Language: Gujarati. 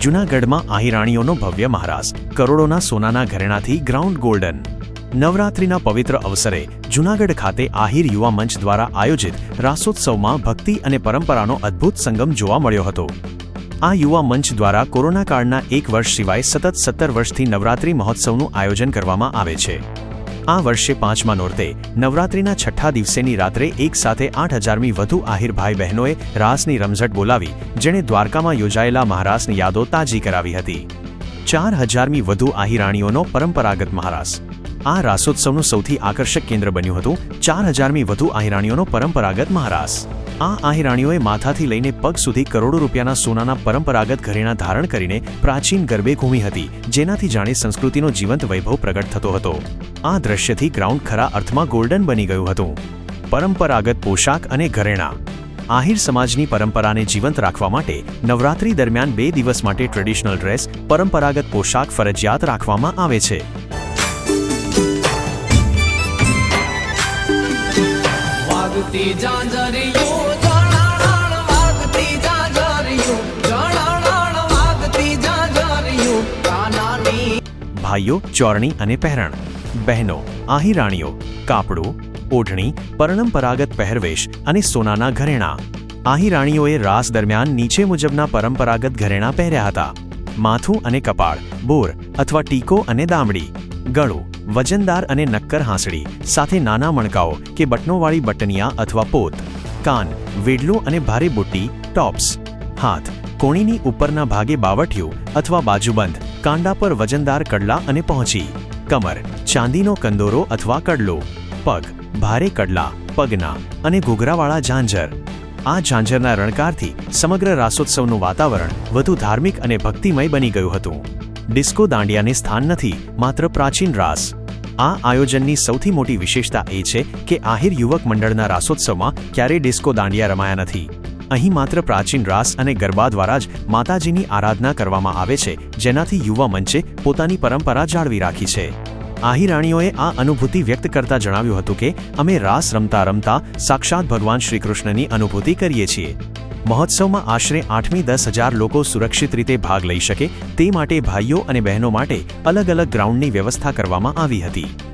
જૂનાગઢમાં આહિરાણીઓનો ભવ્ય મહારાસ કરોડોના સોનાના ઘરેણાથી ગ્રાઉન્ડ ગોલ્ડન નવરાત્રિના પવિત્ર અવસરે જૂનાગઢ ખાતે આહિર યુવા મંચ દ્વારા આયોજિત રાસોત્સવમાં ભક્તિ અને પરંપરાનો અદ્ભુત સંગમ જોવા મળ્યો હતો. આ યુવા મંચ દ્વારા કોરોના કાળના એક વર્ષ સિવાય સતત સત્તર વર્ષથી નવરાત્રિ મહોત્સવનું આયોજન કરવામાં આવે છે. આ વર્ષે પાંચમા નોરતે, નવરાત્રિના છઠ્ઠા દિવસેની રાત્રે એક સાથે આઠ હજારમી વધુ આહિર ભાઈ બહેનોએ રાસની રમઝટ બોલાવી, જેણે દ્વારકામાં યોજાયેલા મહારાસની યાદો તાજી કરાવી હતી. ચાર હજારમી વધુ આહિરાણીઓનો પરંપરાગત મહારાસ. આ રાસોત્સવનું સૌથી આકર્ષક કેન્દ્ર બન્યું હતું ચાર હજારમી વધુ આહિરાણીઓનો પરંપરાગત મહારાસ. આ આહિરાણીઓએ માથાથી લઈને પગ સુધી કરોડો રૂપિયાના સોનાના પરંપરાગત ઘરેણાં ધારણ કરીને પ્રાચીન ગરબે ઘૂમી હતી, જેનાથી જાણે સંસ્કૃતિનો જીવંત વૈભવ પ્રગટ થતો હતો. આ દ્રશ્યથી ગ્રાઉન્ડ ખરા અર્થમાં ગોલ્ડન બની ગયું હતું. પરંપરાગત પોશાક અને ઘરેણાં. આહિર સમાજની પરંપરાને જીવંત રાખવા માટે નવરાત્રી દરમિયાન બે દિવસ માટે ટ્રેડિશનલ ડ્રેસ, પરંપરાગત પોશાક ફરજિયાત રાખવામાં આવે છે. વાગતી ભાઈઓ, ચોરણી અને પહેરણ. બહેનો, આહિરાણીઓ, કાપડું, ઓઢણી પરંપરાગત પહેરવેશ અને સોનાના ઘરેણાં. આહિરાણીઓએ રાસ દરમિયાન નીચે મુજબના પરંપરાગત ઘરેણાં પહેર્યા હતા. માથું અને કપાળ, બોર અથવા ટીકો અને દામડી. ગળું, વજનદાર અને નક્કર હાંસડી, સાથે નાના મણકાઓ કે બટનોવાળી બટનિયા અથવા પોત. કાન, વેડલું અને ભારે બુટ્ટી, ટોપ્સ. હાથ, કોણીની ઉપરના ભાગે બાવઠિયું અથવા બાજુબંધ. કાંડા પર વજનદાર કડલા અને પહોંચી. કમર, ચાંદીનો કંદોરો અથવા કડલો. પગ, ભારે કડલા, પગના અને ઘૂઘરાવાળા ઝાંઝર. આ ઝાંઝરના રણકારથી સમગ્ર રાસોત્સવનું વાતાવરણ વધુ ધાર્મિક અને ભક્તિમય બની ગયું હતું. ડિસ્કો દાંડિયાને સ્થાન નથી, માત્ર પ્રાચીન રાસ. આ આયોજનની સૌથી મોટી વિશેષતા એ છે કે આહિર યુવક મંડળના રાસોત્સવમાં ક્યારેય ડિસ્કો દાંડિયા રમાયા નથી. અહીં માત્ર પ્રાચીન રાસ અને ગરબા દ્વારા જ માતાજીની આરાધના કરવામાં આવે છે, જેનાથી યુવા મંચે પોતાની પરંપરા જાળવી રાખી છે. આહિરાણીઓએ આ અનુભૂતિ વ્યક્ત કરતા જણાવ્યું હતું કે, અમે રાસ રમતા રમતા સાક્ષાત ભગવાન શ્રીકૃષ્ણની અનુભૂતિ કરીએ છીએ. મહોત્સવમાં આશરે આઠમી દસ હજાર લોકો સુરક્ષિત રીતે ભાગ લઈ શકે, તે માટે ભાઈઓ અને બહેનો માટે અલગ અલગ ગ્રાઉન્ડની વ્યવસ્થા કરવામાં આવી હતી.